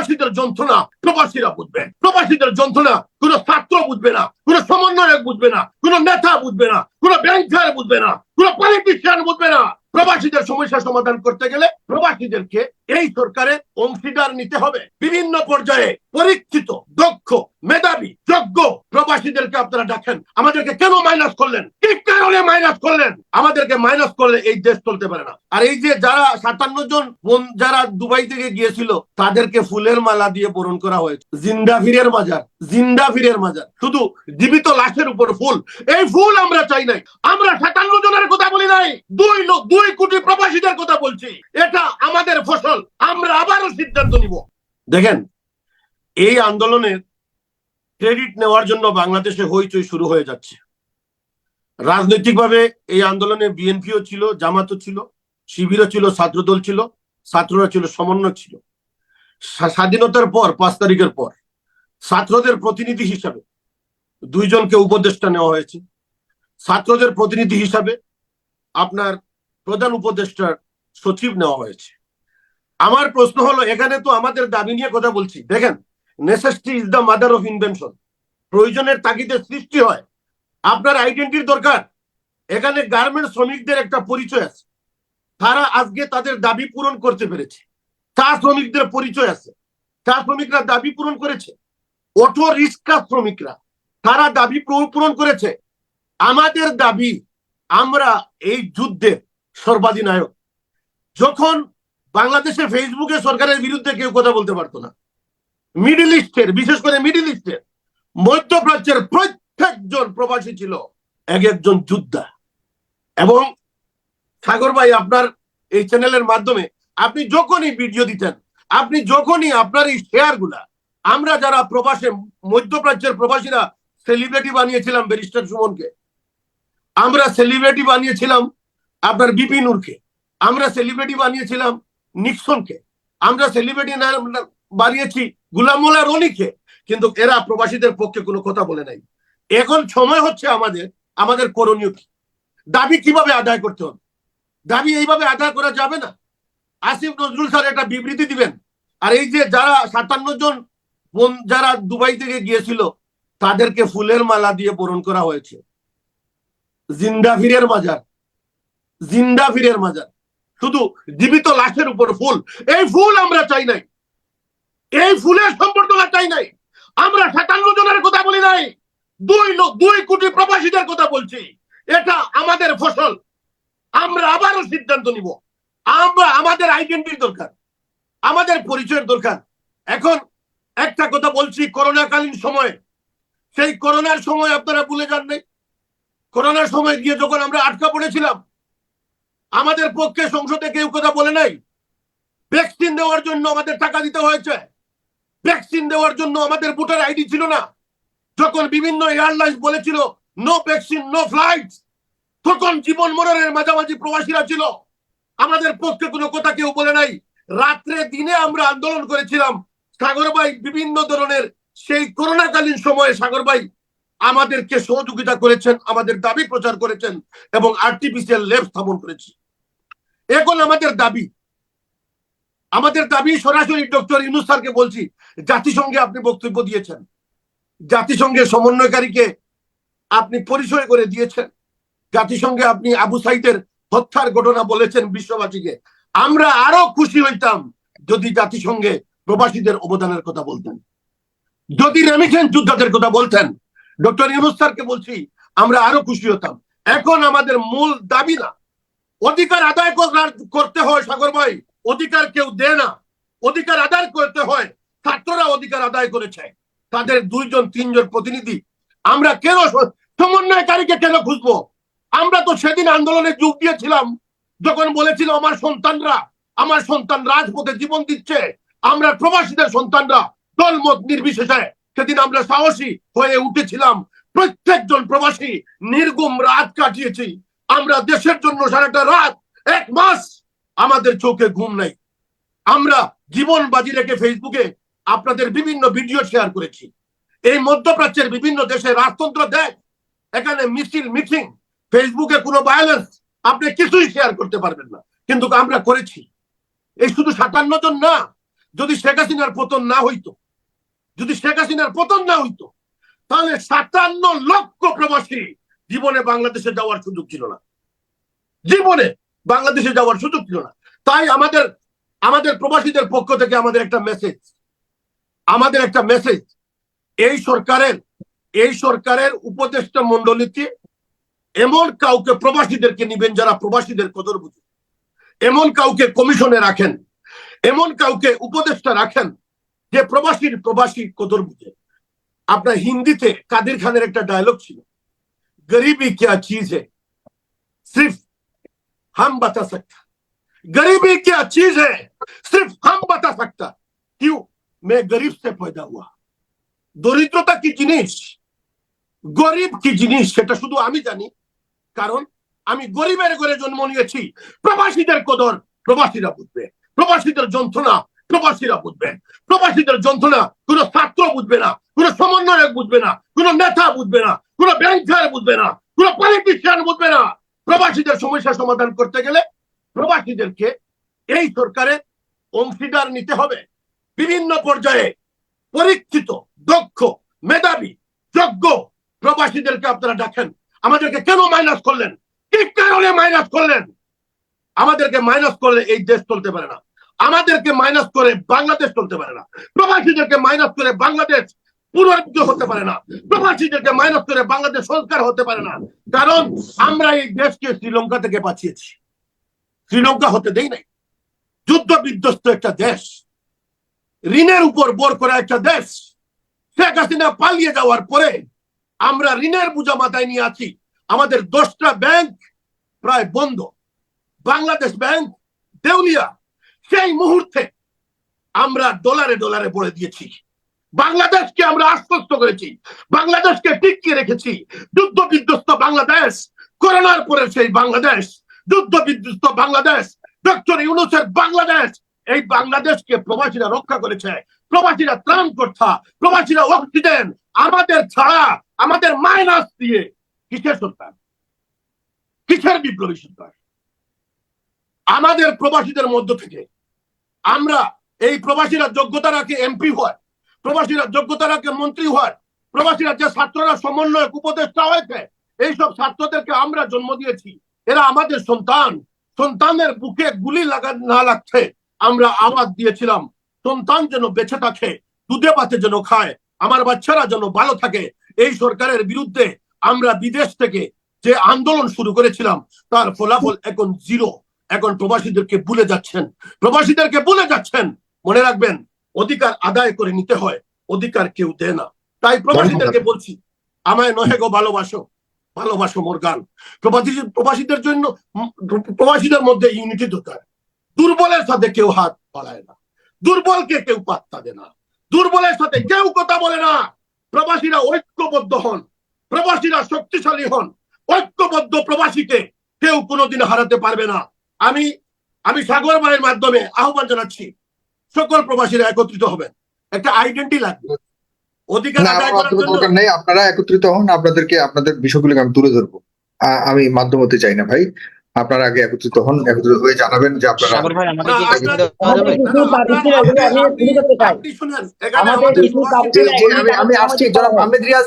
প্রবাসীদের যন্ত্রণা প্রবাসীরা বুঝবে। প্রবাসীদের যন্ত্রণা কোন ছাত্র বুঝবে না, কোন সমন্বয়ক বুঝবে না, কোন নেতা বুঝবে না, কোন ব্যাংকার বুঝবে না, কোন পলিটিশিয়ান বুঝবে না। প্রবাসীদের সমস্যা সমাধান করতে গেলে প্রবাসীদেরকে এই সরকারে অংশীদার নিতে হবে। বিভিন্ন পর্যায়ে পরীক্ষিত, দক্ষ, মেধাবী, যোগ্য প্রবাসীদেরকে আপনারা ডাকেন আমাদেরকে কেন মাইনাস করলেন? কি কারণে মাইনাস করলেন? আমাদেরকে মাইনাস করলে এই দেশ চলতে পারে না। আর এই যে যারা সাতান্ন জন যারা দুবাই থেকে গিয়েছিল, তাদেরকে ফুলের মালা দিয়ে বরণ করা হয়েছে। জিন্দা ফিরের মাজার জিন্দা ফিরের মাজার। শুধু জীবিত লাশের উপর ফুল। এই ফুল আমরা চাই নাই। আমরা সাতান্ন জনের কথা বলি নাই। দুই লোক, দুই কোটি প্রবাসীদের কথা বলছি। এটা আমাদের ফসল। আমরা আবারও সিদ্ধান্ত নিব। দেখেন, এই আন্দোলনের ক্রেডিট নেওয়ার জন্য বাংলাদেশে হইচই শুরু হয়ে যাচ্ছে। রাজনৈতিকভাবে এই আন্দোলনে বিএনপিও ছিল, জামাতও ছিল, শিবিরও ছিল, ছাত্রদল ছিল, ছাত্ররা ছিল সমন্বয় ছিল। স্বাধীনতার পর, পাঁচ তারিখের পর, ছাত্রদের প্রতিনিধি হিসাবে দুইজনকে উপদেষ্টা নেওয়া হয়েছে। ছাত্রদের প্রতিনিধি হিসাবে আপনার প্রধান উপদেষ্টার সচিব নেওয়া হয়েছে। আমার প্রশ্ন হলো, এখানে তো আমাদের দাবি নিয়ে কথা বলছি। দেখেন necessity is the mother of invention প্রয়োজনের তাগিদে সৃষ্টি হয়। আপনার আইডেন্টিটির দরকার। এখানে গার্মেন্ট শ্রমিকদের একটা পরিচয় আছে। তারা আজকে তাদের দাবি পূরণ করতে পেরেছে। চা শ্রমিকদের পরিচয় আছে। চা শ্রমিকরা দাবি পূরণ করেছে। অটো রিক্সা শ্রমিকরা, তারা দাবি পূরণ করেছে। আমাদের দাবি, আমরা এই যুদ্ধে সর্বাধিনায়ক। যখন বাংলাদেশে ফেসবুকে সরকারের বিরুদ্ধে কেউ কথা বলতে পারতো না মিডিল ইস্টের বিশেষ করে মিডিল ইস্টের মধ্যপ্রাচ্যের প্রত্যেকজন প্রবাসী ছিল এক একজন যোদ্ধা। এবং সাগর ভাই, আপনার এই চ্যানেলের মাধ্যমে আপনি যখনই ভিডিও দিতেন, আপনি যখনই আপনার এই শেয়ারগুলা আমরা যারা প্রবাসে, মধ্যপ্রাচ্যের প্রবাসীরা সেলিব্রিটি বানিয়েছিলাম ব্যারিস্টার সুমনকে, আমরা সেলিব্রিটি বানিয়েছিলাম আপনার বিপিনুরকে আমরা সেলিব্রিটি বানিয়েছিলাম নিক্সনকে, আমরা সেলিব্রিটি বানিয়েছি গুলামুল্লাহ রনিকে কিন্তু এরা প্রবাসীদের পক্ষে কোনো কথা বলে নাই। এখন সময় হচ্ছে আমাদের আমাদের করণীয় কি? দাবি কীভাবে আদায় করতে হবে? দাবি এইভাবে আদায় করা যাবে না? আসিফ নজরুল স্যার একটা বিবৃতি দিবেন। আর এই যে যারা সাতান্ন জন যারা দুবাই থেকে গিয়েছিল, তাদেরকে ফুলের মালা দিয়ে বরণ করা হয়েছে। জিন্দা ফিরের মাজার। জিন্দা ফিরের মাজার। শুধু জীবিত লাশের উপর ফুল। এই ফুল আমরা চাই নাই। এই ফুলের সম্বর্ধনা চাই নাই। আমরা সাতান্ন জনের কথা বলি নাই, দুই দুই কোটি প্রবাসীদের কথা বলছি। এটা আমাদের ফসল। আমরা আবারও সিদ্ধান্ত নিব। আমরা, আমাদের আইডেন্টিটি দরকার। আমাদের পরিচয়ের দরকার। এখন একটা কথা বলছি, করোনাকালীন সময়ে। সেই করোনার সময় আপনারা ভুলে যান নাই। করোনার সময় গিয়ে যখন আমরা আটকা পড়েছিলাম, আমাদের পক্ষে সংসদে কেউ কথা বলে নাই। ভ্যাকসিন দেওয়ার জন্য আমাদের টাকা দিতে হয়েছে। ভ্যাকসিন দেওয়ার জন্য আমাদের ভোটার আইডি ছিল না। যখন বিভিন্ন এয়ারলাইন্স বলেছিল নো ভ্যাকসিন নো ফ্লাইট তখন জীবন মরণের মাঝামাঝি প্রবাসীরা ছিল। আমাদের পক্ষে কোনো কথা কেউ বলে নাই। রাত্রে দিনে আমরা আন্দোলন করেছিলাম। সাগর ভাই, বিভিন্ন ধরনের সেই করোনাকালীন সময়ে সাগর ভাই আমাদেরকে সহযোগিতা করেছেন, আমাদের দাবি প্রচার করেছেন এবং আর্টিফিশিয়াল ল্যাব স্থাপন করেছি। এখন আমাদের দাবি আমাদের দাবি সরাসরি ডক্টর ইউনুস স্যারকে বলছি, জাতিসংঘে আপনি বক্তব্য দিয়েছেন। জাতিসংঘের সমন্বয়কারীকে আপনি পরিচয় করে দিয়েছেন। জাতিসংঘে আপনি আবু সাইদের হত্যার ঘটনা বলেছেন বিশ্ববাসীকে। আমরা আরও খুশি হইতাম যদি জাতিসংঘে প্রবাসীদের অবদানের কথা বলতেন। যদি রেমিটেন্স যোদ্ধাদের কথা বলতেন, ডক্টর ইউনুস স্যারকে বলছি, আমরা আরও খুশি হতাম। এখন আমাদের মূল দাবি না। অধিকার আদায় করতে হয় সাগর ভাই। অধিকার কেউ দেয় না, অধিকার আদায় করতে হয়, ছাত্ররা অধিকার আদায় করেছে। তাদের দুইজন, তিনজন প্রতিনিধি, আমরা কেন সমন্বয়কারীকে কেন খুঁজবো? আমরা তো সেদিন আন্দোলনে যোগ দিয়েছিলাম, যখন বলেছিল আমার সন্তানরা, আমার সন্তান রাজপথে জীবন দিচ্ছে, আমরা প্রবাসীদের সন্তানরা দলমত নির্বিশেষে সেদিন আমরা সাহসী হয়ে উঠেছিলাম। প্রত্যেকজন প্রবাসী নির্গুম রাত কাটিয়েছি। আমরা দেশের জন্য সারাটা রাত, এক মাস আমাদের চোখে ঘুম নাই। আমরা জীবন বাজি রেখে ফেসবুকে আপনাদের বিভিন্ন ভিডিও শেয়ার করেছি। এই মধ্যপ্রাচ্যের বিভিন্ন দেশে রাজতন্ত্র দেয়। এখানে মিছিল, মিটিং, ফেসবুকে কোনো ভায়োলেন্স আপনি কিছুই শেয়ার করতে পারবেন না। কিন্তু আমরা করেছি। এই শুধু সাতান্ন জন না, যদি শেখ হাসিনার পতন না হইতো, যদি শেখ হাসিনার পতন না হইতো, তাহলে সাতান্ন লক্ষ প্রবাসী জীবনে বাংলাদেশে যাওয়ার সুযোগ ছিল না। জীবনে বাংলাদেশে যাওয়ার সুযোগ ছিল না। তাই আমাদের আমাদের প্রবাসীদের পক্ষ থেকে আমাদের একটা মেসেজ আমাদের একটা মেসেজ এই সরকারের এই সরকারের উপদেষ্টা মন্ডলীতে এমন কাউকে প্রবাসীদেরকে নিবেন যারা প্রবাসীদের কদর বুঝে। এমন কাউকে কমিশনে রাখেন, এমন কাউকে উপদেষ্টা রাখেন যে প্রবাসীর প্রবাসী কদর বুঝে। আপনার হিন্দিতে কাদির খানের একটা ডায়লগ ছিল, গরিবি কিয়া চিজ হে সিফ हम बता सकता गरीबी क्या चीज है सिर्फ हम बता सकता क्यों मैं गरीब से पैदा हुआ দরিদ্রতা কি জিনিস গরিব কি জিনিস সেটা শুধু আমি জানি কারণ আমি গরিবের ঘরে জন্ম নিয়েছি প্রবাসীদের কদর প্রবাসীরা বুঝবে প্রবাসীদের যন্ত্রণা প্রবাসীরা বুঝবে প্রবাসীদের যন্ত্রণা কোনো ছাত্র বুঝবে না কোনো সমন্বয়ক বুঝবে না কোনো নেতা বুঝবে না কোনো ব্যাংকার বুঝবে না কোনো পলিটিশিয়ান বুঝবে না প্রবাসীদের সমস্যা সমাধান করতে গেলে প্রবাসীদেরকে এই সরকারের অংশীদার নিতে হবে। বিভিন্ন পর্যায়ে পরীক্ষিত, দক্ষ, মেধাবী, যোগ্য প্রবাসীদেরকে আপনারা ডাকেন আমাদেরকে কেন মাইনাস করলেন? কি কারণে মাইনাস করলেন? আমাদেরকে মাইনাস করলে এই দেশ চলতে পারে না। আমাদেরকে মাইনাস করে বাংলাদেশ চলতে পারে না। প্রবাসীদেরকে মাইনাস করে বাংলাদেশ পুনর্বিদ্য হতে পারে না। প্রবাসীদেরকে মাইনাস করে বাংলাদেশ সংস্কার হতে পারে না। কারণ আমরা এই দেশকে শ্রীলঙ্কা থেকে বাঁচিয়েছি শ্রীলঙ্কা হতে দেই নাই। যুদ্ধ বিধ্বস্ত একটা দেশ। ঋণের উপর বোর করা একটা দেশ। শেখ হাসিনা পালিয়ে যাওয়ার পরে আমরা ঋণের বোঝা মাথায় নিয়ে আছি। আমাদের দশটা ব্যাংক প্রায় বন্ধ। বাংলাদেশ ব্যাংক, দেউলিয়া। সেই মুহূর্তে আমরা ডলারে ডলারে বলে দিয়েছি। বাংলাদেশকে আমরা আশ্বস্ত করেছি, বাংলাদেশকে টিকিয়ে রেখেছি। যুদ্ধ বিধ্বস্ত বাংলাদেশ, করোনার পরে সেই বাংলাদেশ, যুদ্ধ বিধ্বস্ত বাংলাদেশ, ডক্টর ইউনুসের বাংলাদেশ, এই বাংলাদেশকে প্রবাসীরা রক্ষা করেছে, প্রবাসীরা ত্রাণ কর্তা প্রবাসীরা অক্সিজেন, আমাদের ছাড়া আমাদের মাইনাস দিয়ে কিসের সরকার কিসের বিপ্লবী সরকার আমাদের প্রবাসীদের মধ্য থেকে আমরা এই প্রবাসীরা যোগ্যতা রাখে এমপি হয় প্রবাসীরা যোগ্যতা রাখে মন্ত্রী হয় প্রবাসীরা যে ছাত্ররা সমন্বয়ক, উপদেষ্টা হয়েছে। এইসব ছাত্রদেরকে আমরা জন্ম দিয়েছি। এরা আমাদের সন্তান। সন্তানের বুকে গুলি লাগা, না লাগছে। আমরা আওয়াজ দিয়েছিলাম, সন্তান যেন বেঁচে থাকে, দুধে পাতে যেন খায়, আমার বাচ্চারা যেন ভালো থাকে। এই সরকারের বিরুদ্ধে আমরা বিদেশ থেকে যে আন্দোলন শুরু করেছিলাম, তার ফলাফল এখন জিরো এখন প্রবাসীদেরকে ভুলে যাচ্ছেন। প্রবাসীদেরকে ভুলে যাচ্ছেন। মনে রাখবেন অধিকার আদায় করে নিতে হয় অধিকার কেউ দেয় না। তাই প্রবাসীদেরকে বলছি আমায় নহে গো ভালোবাসো ভালোবাসো মোর গান প্রবাসী প্রবাসীদের জন্য প্রবাসীদের মধ্যে ইউনিটি দরকার। দুর্বলের সাথে কেউ হাত বাড়ায় না। দুর্বলকে কেউ পাত্তা দেয় না। দুর্বলের সাথে কেউ কথা বলে না। প্রবাসীরা ঐক্যবদ্ধ হন। প্রবাসীরা শক্তিশালী হন। ঐক্যবদ্ধ প্রবাসীকে কেউ কোনোদিন হারাতে পারবে না। আমি আমি সাগর ভাইয়ের মাধ্যমে আহ্বান জানাচ্ছি। সকল প্রবাসীরা একত্রিত হবেন। একটা আইডেন্টি লাগবে। অধিকার দরকার নেই আপনারা একত্রিত হন আপনাদেরকে আপনাদের বিষয়গুলোকে আমি তুলে ধরবো। আমি মাধ্যম হতে চাই না ভাই। আপনারা আগে একত্রিত হন একত্রিত হয়ে জানাবেন যে আপনারা আমি আসছি জনাব আহমেদ রিয়াজ